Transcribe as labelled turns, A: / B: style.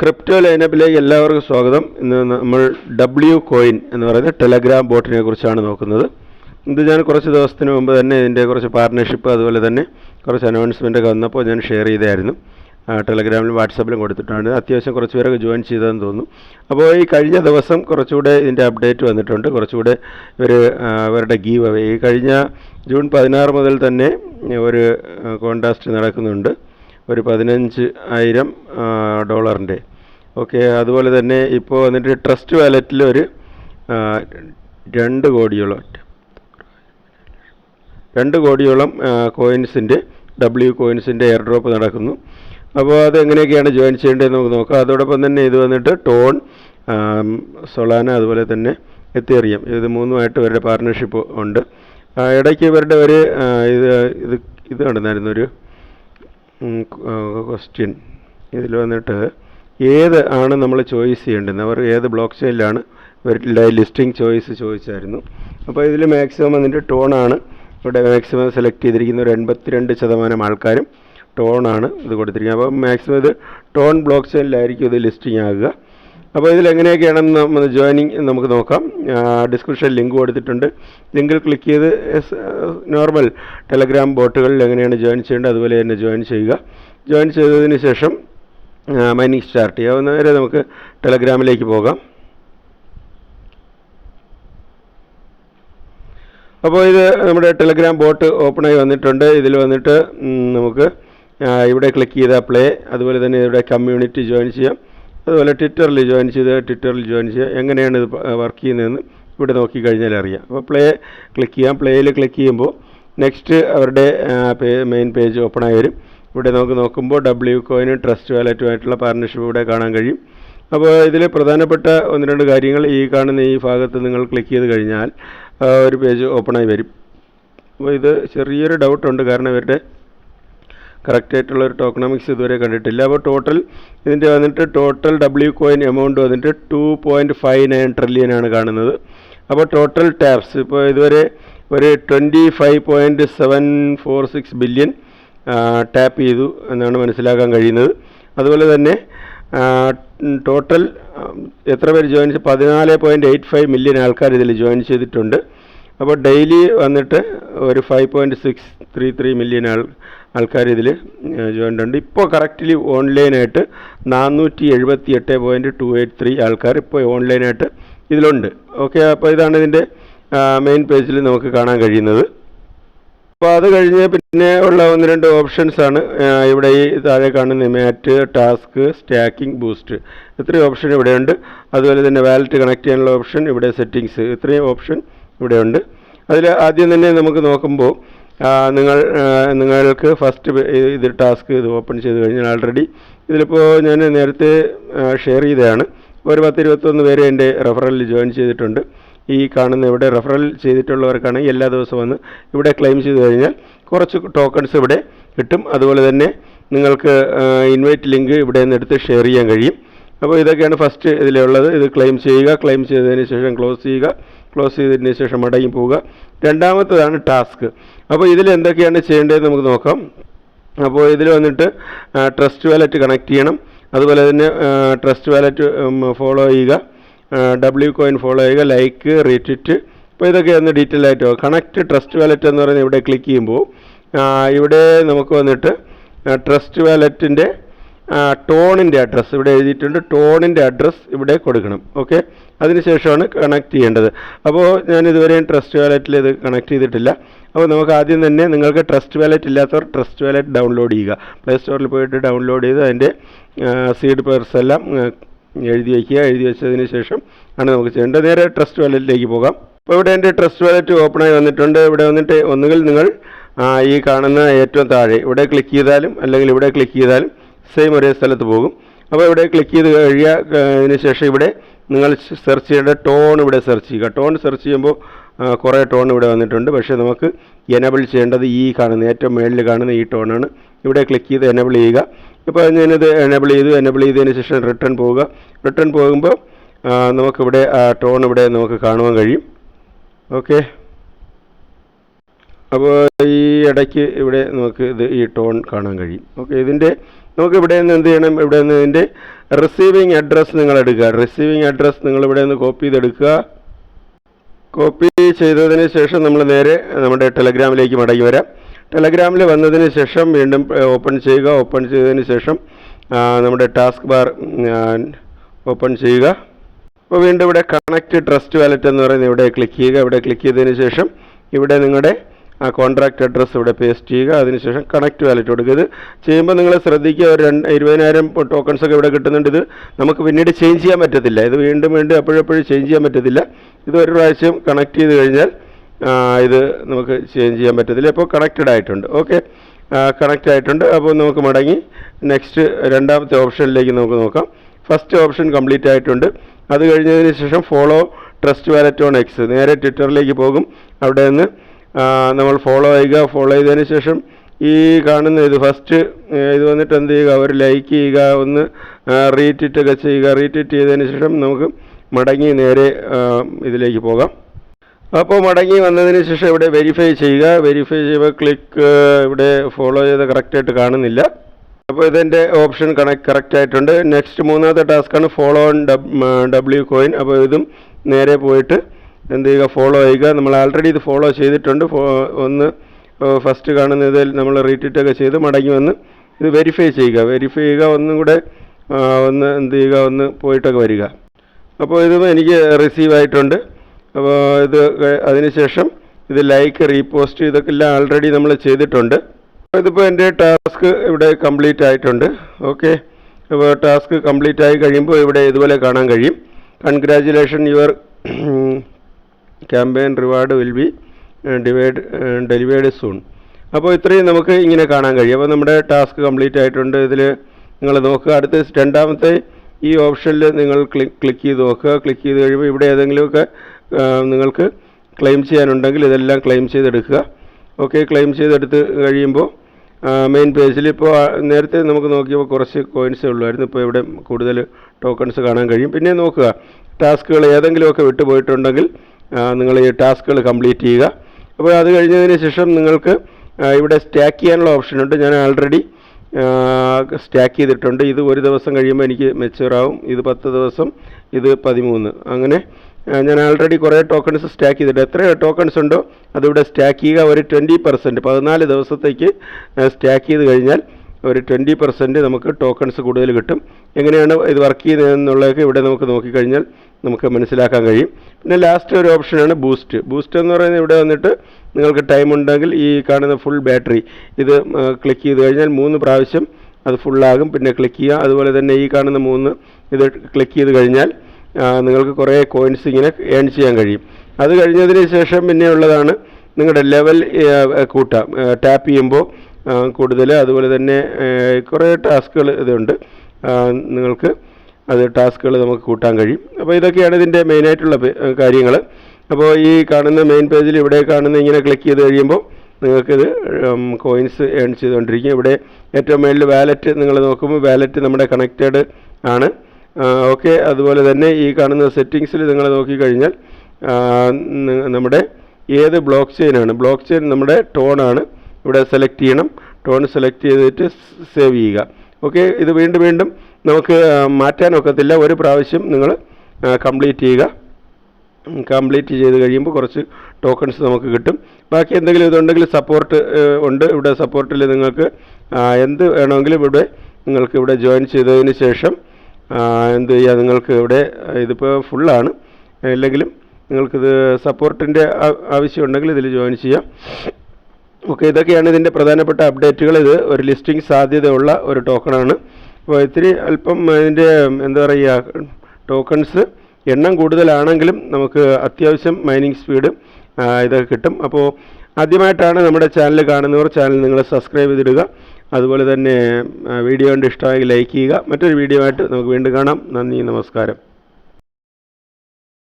A: Crypto ലൈനപ്പിലേക്ക് എല്ലാവർക്കും സ്വാഗതം. ഇന്ന് നമ്മൾ ഡബ്ല്യു കോയിൻ എന്ന് പറയുന്ന ടെലഗ്രാം ബോട്ടിനെ കുറിച്ചാണ് നോക്കുന്നത്. ഇത് ഞാൻ കുറച്ച് ദിവസത്തിന് മുമ്പ് തന്നെ ഇതിന്റെ കുറച്ച് പാർട്ട്ണർഷിപ്പ് അതുപോലെ തന്നെ കുറച്ച് അനൗൺസ്മെന്റ് ഒക്കെ വന്നപ്പോൾ ഞാൻ ഷെയർ ചെയ്തായിരുന്നു. ടെലഗ്രാമിലും വാട്സാപ്പിലും കൊടുത്തിട്ടുണ്ട് അത്യാവശ്യം കുറച്ച് പേരൊക്കെ ജോയിൻ ചെയ്തതെന്ന് തോന്നുന്നു. അപ്പോൾ ഈ കഴിഞ്ഞ ദിവസം കുറച്ചുകൂടെ ഇതിന്റെ അപ്ഡേറ്റ് വന്നിട്ടുണ്ട്. കുറച്ചുകൂടെ ഇവർ അവരുടെ ഗീവ് അവേ ഈ കഴിഞ്ഞ ജൂൺ പതിനാറ് മുതൽ തന്നെ ഒരു കോൺടാസ്റ്റ് നടക്കുന്നുണ്ട്. ഒരു പതിനഞ്ച് ആയിരം ഡോളറിന്റെ ഓക്കെ അതുപോലെ തന്നെ ഇപ്പോൾ വന്നിട്ട് ട്രസ്റ്റ് വാലറ്റിൽ ഒരു രണ്ട് കോടിയോളം രണ്ട് കോടിയോളം കോയിൻസിന്റെ ഡബ്ല്യു കോയിൻസിന്റെ എയർ ഡ്രോപ്പ് നടക്കുന്നു. അപ്പോൾ അത് എങ്ങനെയൊക്കെയാണ് ജോയിൻ ചെയ്യേണ്ടതെന്ന് നമുക്ക് നോക്കാം. അതോടൊപ്പം തന്നെ ഇത് വന്നിട്ട് ടോൺ സൊളാന അതുപോലെ തന്നെ എത്തേറിയം ഇത് മൂന്നുമായിട്ട് ഇവരുടെ പാർട്ട്ണർഷിപ്പ് ഉണ്ട്. ഇടയ്ക്ക് ഇവരുടെ ഒരു ഇത് ഇത് ഇത് ഒരു ക്വസ്റ്റ്യൻ ഇതിൽ വന്നിട്ട് ഏത് ആണ് നമ്മൾ ചോയ്സ് ചെയ്യേണ്ടത്? അവർ ഏത് ബ്ലോക്ക് ചെയിനിലാണ് ഇവരുടെ ലിസ്റ്റിംഗ് ചോയ്സ് ചോദിച്ചായിരുന്നു. അപ്പോൾ ഇതിൽ മാക്സിമം വന്നിട്ട് ടോണാണ് ഇവിടെ മാക്സിമം സെലക്ട് ചെയ്തിരിക്കുന്ന ഒരു എൺപത്തിരണ്ട് ശതമാനം ആൾക്കാരും ടോണാണ് ഇത് കൊടുത്തിരിക്കുന്നത്. അപ്പോൾ മാക്സിമം ഇത് ടോൺ ബ്ലോക്ക് ചെയിനിലായിരിക്കും ഇത് ലിസ്റ്റിംഗ് ആകുക. അപ്പോൾ ഇതിൽ എങ്ങനെയൊക്കെയാണെന്ന് നമ്മൾ ജോയിനിങ് നമുക്ക് നോക്കാം. ഡിസ്ക്രിപ്ഷൻ ലിങ്ക് കൊടുത്തിട്ടുണ്ട്. ലിങ്കിൽ ക്ലിക്ക് ചെയ്ത് നോർമൽ ടെലഗ്രാം ബോട്ടുകളിൽ എങ്ങനെയാണ് ജോയിൻ ചെയ്യേണ്ടത്? അതുപോലെ തന്നെ ജോയിൻ ചെയ്യുക. ജോയിൻ ചെയ്തതിന് ശേഷം മൈനിങ് സ്റ്റാർട്ട് ചെയ്യാവുന്നവരെ നമുക്ക് ടെലഗ്രാമിലേക്ക് പോകാം. അപ്പോൾ ഇത് നമ്മുടെ ടെലഗ്രാം ബോട്ട് ഓപ്പണായി വന്നിട്ടുണ്ട്. ഇതിൽ വന്നിട്ട് നമുക്ക് ഇവിടെ ക്ലിക്ക് ചെയ്താൽ പ്ലേ. അതുപോലെ തന്നെ ഇവിടെ കമ്മ്യൂണിറ്റി ജോയിൻ ചെയ്യാം. അതുപോലെ ട്വിറ്ററിൽ ജോയിൻ ചെയ്ത് ട്വിറ്ററിൽ ജോയിൻ ചെയ്യുക എങ്ങനെയാണ് ഇത് വർക്ക് ചെയ്യുന്നതെന്ന് ഇവിടെ നോക്കിക്കഴിഞ്ഞാൽ അറിയാം. അപ്പോൾ പ്ലേ ക്ലിക്ക് ചെയ്യാം. പ്ലേയിൽ ക്ലിക്ക് ചെയ്യുമ്പോൾ നെക്സ്റ്റ് അവരുടെ മെയിൻ പേജ് ഓപ്പണായി വരും. ഇവിടെ നമുക്ക് നോക്കുമ്പോൾ ഡബ്ല്യു കോയിനും ട്രസ്റ്റ് വാലറ്റുമായിട്ടുള്ള പാർട്ണർഷിപ്പ് ഇവിടെ കാണാൻ കഴിയും. അപ്പോൾ ഇതിൽ പ്രധാനപ്പെട്ട ഒന്ന് രണ്ട് കാര്യങ്ങൾ ഈ കാണുന്ന ഈ ഭാഗത്ത് നിങ്ങൾ ക്ലിക്ക് ചെയ്ത് കഴിഞ്ഞാൽ ഒരു പേജ് ഓപ്പണായി വരും. അപ്പോൾ ഇത് ചെറിയൊരു ഡൗട്ടുണ്ട് കാരണം ഇവരുടെ കറക്റ്റായിട്ടുള്ള ഒരു ടോക്കണോമിക്സ് ഇതുവരെ കണ്ടിട്ടില്ല. അപ്പോൾ ടോട്ടൽ ഇതിന്റെ വന്നിട്ട് ടോട്ടൽ ഡബ്ല്യു കോയിൻ എമൗണ്ട് വന്നിട്ട് two point five nine trillion ആണ് കാണുന്നത്. അപ്പോൾ ടോട്ടൽ ടാപ്സ് ഇപ്പോൾ ഇതുവരെ ഒരു twenty five point seven four six billion tap ചെയ്തു എന്നാണ് മനസ്സിലാക്കാൻ കഴിയുന്നത്. അതുപോലെ തന്നെ ടോട്ടൽ എത്ര പേര് ജോയിൻ ചെയ്ത്? പതിനാല് പോയിന്റ് എയ്റ്റ് ഫൈവ് മില്യൺ ആൾക്കാർ ഇതിൽ ജോയിൻ ചെയ്തിട്ടുണ്ട്. അപ്പോൾ ഡെയിലി വന്നിട്ട് ഒരു five point six three three million ആൾ ആൾക്കാർ ഇതിൽ ജോയിൻ ഉണ്ട്. ഇപ്പോൾ കറക്റ്റ്ലി ഓൺലൈനായിട്ട് നാനൂറ്റി എഴുപത്തി എട്ട് പോയിന്റ് ടു എയ്റ്റ് ത്രീ ആൾക്കാർ ഇപ്പോൾ ഓൺലൈനായിട്ട് ഇതിലുണ്ട്. ഓക്കെ അപ്പോൾ ഇതാണ് ഇതിന്റെ മെയിൻ പേജിൽ നമുക്ക് കാണാൻ കഴിയുന്നത്. അപ്പോൾ അത് കഴിഞ്ഞ് പിന്നെ ഉള്ള ഒന്ന് രണ്ട് ഓപ്ഷൻസ് ആണ്. ഇവിടെ ഈ താഴെ കാണുന്ന മാറ്റ് ടാസ്ക് സ്റ്റാക്കിംഗ് ബൂസ്റ്റ് ഇത്രയും ഓപ്ഷൻ ഇവിടെയുണ്ട് അതുപോലെ തന്നെ വാലറ്റ് കണക്ട് ചെയ്യാനുള്ള ഓപ്ഷൻ ഇവിടെ സെറ്റിങ്സ് ഇത്രയും ഓപ്ഷൻ ഇവിടെയുണ്ട് അതിൽ ആദ്യം തന്നെ നമുക്ക് നോക്കുമ്പോൾ നിങ്ങൾ നിങ്ങൾക്ക് ഫസ്റ്റ് ഇത് ടാസ്ക് ഇത് ഓപ്പൺ ചെയ്ത് കഴിഞ്ഞാൽ ആൾറെഡി ഇതിലിപ്പോൾ ഞാൻ നേരത്തെ ഷെയർ ചെയ്തതാണ്. ഒരു പത്ത് ഇരുപത്തൊന്ന് പേര് എന്റെ റെഫറലിൽ ജോയിൻ ചെയ്തിട്ടുണ്ട്. ഈ കാണുന്ന ഇവിടെ റെഫറൽ ചെയ്തിട്ടുള്ളവർക്കാണെങ്കിൽ എല്ലാ ദിവസവും വന്ന് ഇവിടെ ക്ലെയിം ചെയ്ത് കഴിഞ്ഞാൽ കുറച്ച് ടോക്കൺസ് ഇവിടെ കിട്ടും. അതുപോലെ തന്നെ നിങ്ങൾക്ക് ഇൻവൈറ്റ് ലിങ്ക് ഇവിടെ നിന്ന് എടുത്ത് ഷെയർ ചെയ്യാൻ കഴിയും. അപ്പോൾ ഇതൊക്കെയാണ് ഫസ്റ്റ് ഇതിലുള്ളത്. ഇത് ക്ലെയിം ചെയ്യുക ക്ലെയിം ചെയ്തതിന് ശേഷം ക്ലോസ് ചെയ്യുക ക്ലോസ് ചെയ്തതിന് ശേഷം മടങ്ങി പോവുക. രണ്ടാമത്തതാണ് ടാസ്ക് അപ്പോൾ ഇതിൽ എന്തൊക്കെയാണ് ചെയ്യേണ്ടതെന്ന് നമുക്ക് നോക്കാം. അപ്പോൾ ഇതിൽ വന്നിട്ട് ട്രസ്റ്റ് വാലറ്റ് കണക്ട് ചെയ്യണം. അതുപോലെ തന്നെ ട്രസ്റ്റ് വാലറ്റ് ഫോളോ ചെയ്യുക. ഡബ്ല്യു കോയിൻ ഫോളോ ചെയ്യുക ലൈക്ക് റീട്വിറ്റ് അപ്പോൾ ഇതൊക്കെ ഒന്ന് ഡീറ്റെയിൽ ആയിട്ട് കണക്ട് ട്രസ്റ്റ് വാലറ്റ് എന്ന് പറയുന്നത് ഇവിടെ ക്ലിക്ക് ചെയ്യുമ്പോൾ ഇവിടെ നമുക്ക് വന്നിട്ട് ട്രസ്റ്റ് വാലറ്റിന്റെ ടോണിന്റെ അഡ്രസ്സ് ഇവിടെ എഴുതിയിട്ടുണ്ട്. ടോണിന്റെ അഡ്രസ്സ് ഇവിടെ കൊടുക്കണം. ഓക്കെ അതിനുശേഷമാണ് കണക്ട് ചെയ്യേണ്ടത്. അപ്പോൾ ഞാൻ ഇതുവരെയും ട്രസ്റ്റ് വാലറ്റിൽ ഇത് കണക്ട് ചെയ്തിട്ടില്ല. അപ്പോൾ നമുക്ക് ആദ്യം തന്നെ നിങ്ങൾക്ക് ട്രസ്റ്റ് വാലറ്റ് ഇല്ലാത്തവർ ട്രസ്റ്റ് വാലറ്റ് ഡൗൺലോഡ് ചെയ്യുക. പ്ലേ സ്റ്റോറിൽ പോയിട്ട് ഡൗൺലോഡ് ചെയ്ത് അതിന്റെ സീഡ് പേഴ്സ് എല്ലാം എഴുതി വയ്ക്കുക. എഴുതി വെച്ചതിന് ശേഷം ആണ് നമുക്ക് ചെയ്യേണ്ടത്. നേരെ ട്രസ്റ്റ് വാലറ്റിലേക്ക് പോകാം. അപ്പോൾ ഇവിടെ എന്റെ ട്രസ്റ്റ് വാലറ്റ് ഓപ്പണായി വന്നിട്ടുണ്ട്. ഇവിടെ വന്നിട്ട് ഒന്നുകിൽ നിങ്ങൾ ഈ കാണുന്ന ഏറ്റവും താഴെ ഇവിടെ ക്ലിക്ക് ചെയ്താലും അല്ലെങ്കിൽ ഇവിടെ ക്ലിക്ക് ചെയ്താലും സെയിം ഒരേ സ്ഥലത്ത് പോകും. അപ്പോൾ ഇവിടെ ക്ലിക്ക് ചെയ്ത് കഴിയുക ശേഷം ഇവിടെ നിങ്ങൾ സെർച്ച് ചെയ്യേണ്ട ടോൺ ഇവിടെ സെർച്ച് ചെയ്യുക. ടോൺ സെർച്ച് ചെയ്യുമ്പോൾ കുറേ ടോൺ ഇവിടെ വന്നിട്ടുണ്ട്. പക്ഷേ നമുക്ക് എനബിൾ ചെയ്യേണ്ടത് ഈ കാണുന്ന ഏറ്റവും മേളിൽ കാണുന്ന ഈ ടോണാണ് ഇവിടെ ക്ലിക്ക് ചെയ്ത് എനബിൾ ചെയ്യുക. ഇപ്പോൾ ഞാനിത് എനേബിൾ ചെയ്തു. എനേബിൾ ചെയ്തതിന് ശേഷം റിട്ടേൺ പോവുക. റിട്ടേൺ പോകുമ്പോൾ നമുക്കിവിടെ ടോൺ ഇവിടെ നമുക്ക് കാണുവാൻ കഴിയും. ഓക്കെ അപ്പോൾ ഈ ഇടയ്ക്ക് ഇവിടെ നമുക്ക് ഇത് ഈ ടോൺ കാണാൻ കഴിയും. ഓക്കെ ഇതിന്റെ നമുക്ക് ഇവിടെ നിന്ന് എന്ത് ചെയ്യണം? ഇവിടെ നിന്ന് ഇതിന്റെ റിസീവിങ് അഡ്രസ്സ് നിങ്ങൾ എടുക്കുക. റിസീവിങ് അഡ്രസ്സ് നിങ്ങൾ ഇവിടെ നിന്ന് കോപ്പി ചെയ്തെടുക്കുക. കോപ്പി ചെയ്തതിന് ശേഷം നമ്മൾ നേരെ നമ്മുടെ ടെലഗ്രാമിലേക്ക് മടങ്ങി വരാം. ടെലഗ്രാമിൽ വന്നതിന് ശേഷം വീണ്ടും ഓപ്പൺ ചെയ്യുക ഓപ്പൺ ചെയ്തതിന് ശേഷം നമ്മുടെ ടാസ്ക് ബാർ ഓപ്പൺ ചെയ്യുക. അപ്പോൾ വീണ്ടും ഇവിടെ കണക്ട് ട്രസ്റ്റ് വാലറ്റ് എന്ന് പറയുന്നത് ഇവിടെ ക്ലിക്ക് ചെയ്യുക. ഇവിടെ ക്ലിക്ക് ചെയ്തതിന് ശേഷം ഇവിടെ നിങ്ങളുടെ ആ കോൺട്രാക്ട് അഡ്രസ്സ് ഇവിടെ പേസ്റ്റ് ചെയ്യുക. അതിനുശേഷം കണക്ട് വാലറ്റ് കൊടുക്കുക. ഇത് ചെയ്യുമ്പോൾ നിങ്ങൾ ശ്രദ്ധിക്കുക ഒരു രണ്ട് ഇരുപതിനായിരം ടോക്കൺസ് ഒക്കെ ഇവിടെ കിട്ടുന്നുണ്ട്. ഇത് നമുക്ക് പിന്നീട് ചേഞ്ച് ചെയ്യാൻ പറ്റത്തില്ല. ഇത് വീണ്ടും വീണ്ടും എപ്പോഴെപ്പോഴും ചേഞ്ച് ചെയ്യാൻ പറ്റത്തില്ല. ഇത് ഒരു പ്രാവശ്യം കണക്ട് ചെയ്ത് കഴിഞ്ഞാൽ ഇത് നമുക്ക് ചേഞ്ച് ചെയ്യാൻ പറ്റത്തില്ല. ഇപ്പോൾ കണക്റ്റഡ് ആയിട്ടുണ്ട്. ഓക്കെ കണക്റ്റ് ആയിട്ടുണ്ട്. അപ്പോൾ നമുക്ക് മടങ്ങി. നെക്സ്റ്റ് രണ്ടാമത്തെ ഓപ്ഷനിലേക്ക് നമുക്ക് നോക്കാം. ഫസ്റ്റ് ഓപ്ഷൻ കംപ്ലീറ്റ് ആയിട്ടുണ്ട്. അത് കഴിഞ്ഞതിന് ശേഷം follow trust wallet on X നേരെ ട്വിറ്ററിലേക്ക് പോകും. അവിടെ നിന്ന് നമ്മൾ ഫോളോ ചെയ്യുക. ഫോളോ ചെയ്തതിന് ശേഷം ഈ കാണുന്ന ഇത് ഫസ്റ്റ് ഇത് വന്നിട്ട് എന്ത് ചെയ്യുക? ഒരു ലൈക്ക് ചെയ്യുക. ഒന്ന് റീട്വിറ്റ് ഒക്കെ ചെയ്യുക. റീട്വിറ്റ് ചെയ്തതിന് ശേഷം നമുക്ക് മടങ്ങി നേരെ ഇതിലേക്ക് പോകാം. അപ്പോൾ മടങ്ങി വന്നതിന് ശേഷം ഇവിടെ വെരിഫൈ ചെയ്യുക. വെരിഫൈ ചെയ്യുമ്പോൾ ക്ലിക്ക് ഇവിടെ ഫോളോ ചെയ്ത് കറക്റ്റായിട്ട് കാണുന്നില്ല. അപ്പോൾ ഇതിന്റെ ഓപ്ഷൻ കണക്ട് കറക്റ്റ് ആയിട്ടുണ്ട്. നെക്സ്റ്റ് മൂന്നാമത്തെ ടാസ്ക്കാണ് ഫോളോ ഓൺ ഡബ്ല്യു കോയിൻ അപ്പോൾ ഇതും നേരെ പോയിട്ട് എന്ത് ചെയ്യുക ഫോളോ ചെയ്യുക. നമ്മൾ ആൾറെഡി ഇത് ഫോളോ ചെയ്തിട്ടുണ്ട്. ഒന്ന് ഫസ്റ്റ് കാണുന്ന ഇതിൽ നമ്മൾ റീട്വീറ്റ് ഒക്കെ ചെയ്ത് മടങ്ങി വന്ന് ഇത് വെരിഫൈ ചെയ്യുക. വെരിഫൈ ചെയ്യുക ഒന്നും കൂടെ ഒന്ന് എന്ത് ചെയ്യുക ഒന്ന് പോയിട്ടൊക്കെ വരിക. അപ്പോൾ ഇതും എനിക്ക് റിസീവ് ആയിട്ടുണ്ട്. ഇത് അതിനുശേഷം ഇത് ലൈക്ക് റീപോസ്റ്റ് ഇതൊക്കെ എല്ലാം ആൾറെഡി നമ്മൾ ചെയ്തിട്ടുണ്ട് ഇതിപ്പോൾ എന്റെ ടാസ്ക് ഇവിടെ കംപ്ലീറ്റ് ആയിട്ടുണ്ട്. ഓക്കെ അപ്പോൾ ടാസ്ക് കംപ്ലീറ്റ് ആയി കഴിയുമ്പോൾ ഇവിടെ ഇതുപോലെ കാണാൻ കഴിയും. Congratulation your campaign reward will be divide delivered soon അപ്പോൾ ഇത്രയും നമുക്ക് ഇങ്ങനെ കാണാൻ കഴിയും. അപ്പോൾ നമ്മുടെ ടാസ്ക് കംപ്ലീറ്റ് ആയിട്ടുണ്ട്. ഇതിൽ നിങ്ങൾ നോക്കുക. അടുത്ത രണ്ടാമത്തെ ഈ ഓപ്ഷനിൽ നിങ്ങൾ ക്ലിക്ക് ക്ലിക്ക് ചെയ്ത് നോക്കുക. ക്ലിക്ക് ചെയ്ത് കഴിയുമ്പോൾ ഇവിടെ ഏതെങ്കിലുമൊക്കെ നിങ്ങൾക്ക് ക്ലെയിം ചെയ്യാനുണ്ടെങ്കിൽ ഇതെല്ലാം ക്ലെയിം ചെയ്തെടുക്കുക. ഓക്കെ ക്ലെയിം ചെയ്തെടുത്ത് കഴിയുമ്പോൾ മെയിൻ പേജിൽ ഇപ്പോൾ നേരത്തെ നമുക്ക് നോക്കിയപ്പോൾ കുറച്ച് കോയിൻസേ ഉള്ളുമായിരുന്നു ഇപ്പോൾ ഇവിടെ കൂടുതൽ ടോക്കൺസ് കാണാൻ കഴിയും. പിന്നെ നോക്കുക ടാസ്കുകൾ ഏതെങ്കിലുമൊക്കെ വിട്ടുപോയിട്ടുണ്ടെങ്കിൽ നിങ്ങൾ ഈ ടാസ്കുകൾ കംപ്ലീറ്റ് ചെയ്യുക. അപ്പോൾ അത് കഴിഞ്ഞതിന് ശേഷം നിങ്ങൾക്ക് ഇവിടെ സ്റ്റാക്ക് ചെയ്യാനുള്ള ഓപ്ഷനുണ്ട് ഞാൻ ആൾറെഡി സ്റ്റാക്ക് ചെയ്തിട്ടുണ്ട്. ഇത് ഒരു ദിവസം കഴിയുമ്പോൾ എനിക്ക് മെച്ചൂർ ആവും. ഇത് പത്ത് ദിവസം ഇത് പതിമൂന്ന്. അങ്ങനെ ഞാൻ ആൾറെഡി കുറേ ടോക്കൺസ് സ്റ്റാക്ക് ചെയ്തിട്ടുണ്ട്. എത്ര ടോക്കൺസ് ഉണ്ടോ അതിവിടെ സ്റ്റാക്ക് ചെയ്യുക ഒരു ട്വന്റി പെർസെന്റ് പതിനാല് ദിവസത്തേക്ക് സ്റ്റാക്ക് ചെയ്ത് കഴിഞ്ഞാൽ ഒരു ട്വന്റി പെർസെന്റ് നമുക്ക് ടോക്കൺസ് കൂടുതൽ കിട്ടും. എങ്ങനെയാണ് ഇത് വർക്ക് ചെയ്യുന്നതെന്നുള്ളതൊക്കെ ഇവിടെ നമുക്ക് നോക്കിക്കഴിഞ്ഞാൽ നമുക്ക് മനസ്സിലാക്കാൻ കഴിയും. പിന്നെ ലാസ്റ്റ് ഒരു ഓപ്ഷനാണ് ബൂസ്റ്റ് ബൂസ്റ്റ് എന്ന് പറയുന്നത് ഇവിടെ വന്നിട്ട് നിങ്ങൾക്ക് ടൈം ഉണ്ടെങ്കിൽ ഈ കാണുന്ന ഫുൾ ബാറ്ററി ഇത് ക്ലിക്ക് ചെയ്ത് കഴിഞ്ഞാൽ മൂന്ന് പ്രാവശ്യം അത് ഫുള്ളാകും പിന്നെ ക്ലിക്ക് ചെയ്യുക. അതുപോലെ തന്നെ ഈ കാണുന്ന മൂന്ന് ഇത് ക്ലിക്ക് ചെയ്ത് കഴിഞ്ഞാൽ നിങ്ങൾക്ക് കുറേ കോയിൻസ് ഇങ്ങനെ ഏൺ ചെയ്യാൻ കഴിയും. അത് കഴിഞ്ഞതിന് ശേഷം പിന്നെ ഉള്ളതാണ് നിങ്ങളുടെ ലെവൽ കൂട്ടാം. ടാപ്പ് ചെയ്യുമ്പോൾ കൂടുതൽ അതുപോലെ തന്നെ കുറേ ടാസ്കുകൾ ഇതുണ്ട്. നിങ്ങൾക്ക് അത് ടാസ്കുകൾ നമുക്ക് കൂട്ടാൻ കഴിയും. അപ്പോൾ ഇതൊക്കെയാണ് ഇതിന്റെ മെയിനായിട്ടുള്ള കാര്യങ്ങൾ. അപ്പോൾ ഈ കാണുന്ന മെയിൻ പേജിൽ ഇവിടെ കാണുന്ന ഇങ്ങനെ ക്ലിക്ക് ചെയ്ത് കഴിയുമ്പോൾ നിങ്ങൾക്കിത് കോയിൻസ് ഏൺ ചെയ്തുകൊണ്ടിരിക്കും. ഇവിടെ ഏറ്റവും മേളിൽ വാലറ്റ് നിങ്ങൾ നോക്കുമ്പോൾ വാലറ്റ് നമ്മുടെ കണക്റ്റഡ് ആണ്. ഓക്കെ അതുപോലെ തന്നെ ഈ കാണുന്ന സെറ്റിങ്സിൽ നിങ്ങൾ നോക്കിക്കഴിഞ്ഞാൽ നമ്മുടെ ഏത് ബ്ലോക്ക് ചെയിനാണ് ബ്ലോക്ക് ചെയിൻ നമ്മുടെ ടോണാണ് ഇവിടെ സെലക്ട് ചെയ്യണം. ടോൺ സെലക്ട് ചെയ്തിട്ട് സേവ് ചെയ്യുക. ഓക്കെ ഇത് വീണ്ടും വീണ്ടും നമുക്ക് മാറ്റാൻ മാറ്റാനൊക്കത്തില്ല ഒരു പ്രാവശ്യം നിങ്ങൾ കംപ്ലീറ്റ് ചെയ്യുക. കംപ്ലീറ്റ് ചെയ്ത് കഴിയുമ്പോൾ കുറച്ച് ടോക്കൺസ് നമുക്ക് കിട്ടും. ബാക്കി എന്തെങ്കിലും ഇതുണ്ടെങ്കിൽ സപ്പോർട്ട് ഉണ്ട്. ഇവിടെ സപ്പോർട്ടിൽ നിങ്ങൾക്ക് എന്ത് വേണമെങ്കിലും ഇവിടെ നിങ്ങൾക്ക് ഇവിടെ ജോയിൻ ചെയ്തതിന് ശേഷം എന്ത് ചെയ്യുക നിങ്ങൾക്ക് ഇവിടെ ഇതിപ്പോൾ ഫുള്ളാണ് ഇല്ലെങ്കിലും നിങ്ങൾക്കിത് സപ്പോർട്ടിന്റെ ആവശ്യമുണ്ടെങ്കിൽ ഇതിൽ ജോയിൻ ചെയ്യാം. ഓക്കെ ഇതൊക്കെയാണ് ഇതിന്റെ പ്രധാനപ്പെട്ട അപ്ഡേറ്റുകൾ ഇത് ഒരു ലിസ്റ്റിംഗ് സാധ്യതയുള്ള ഒരു ടോക്കണാണ് അപ്പോൾ ഇത്തിരി അല്പം അതിന്റെ എന്താ പറയുക ടോക്കൺസ് എണ്ണം കൂടുതലാണെങ്കിലും നമുക്ക് അത്യാവശ്യം മൈനിങ് സ്പീഡ് ഇതൊക്കെ കിട്ടും. അപ്പോൾ ആദ്യമായിട്ടാണ് നമ്മുടെ ചാനൽ കാണുന്നവർ ചാനൽ നിങ്ങൾ സബ്സ്ക്രൈബ് ചെയ്തിടുക. അതുപോലെ തന്നെ വീഡിയോ കണ്ട് ഇഷ്ടമായി ലൈക്ക് ചെയ്യുക. മറ്റൊരു വീഡിയോ ആയിട്ട് നമുക്ക് വീണ്ടും കാണാം. നന്ദി നമസ്കാരം.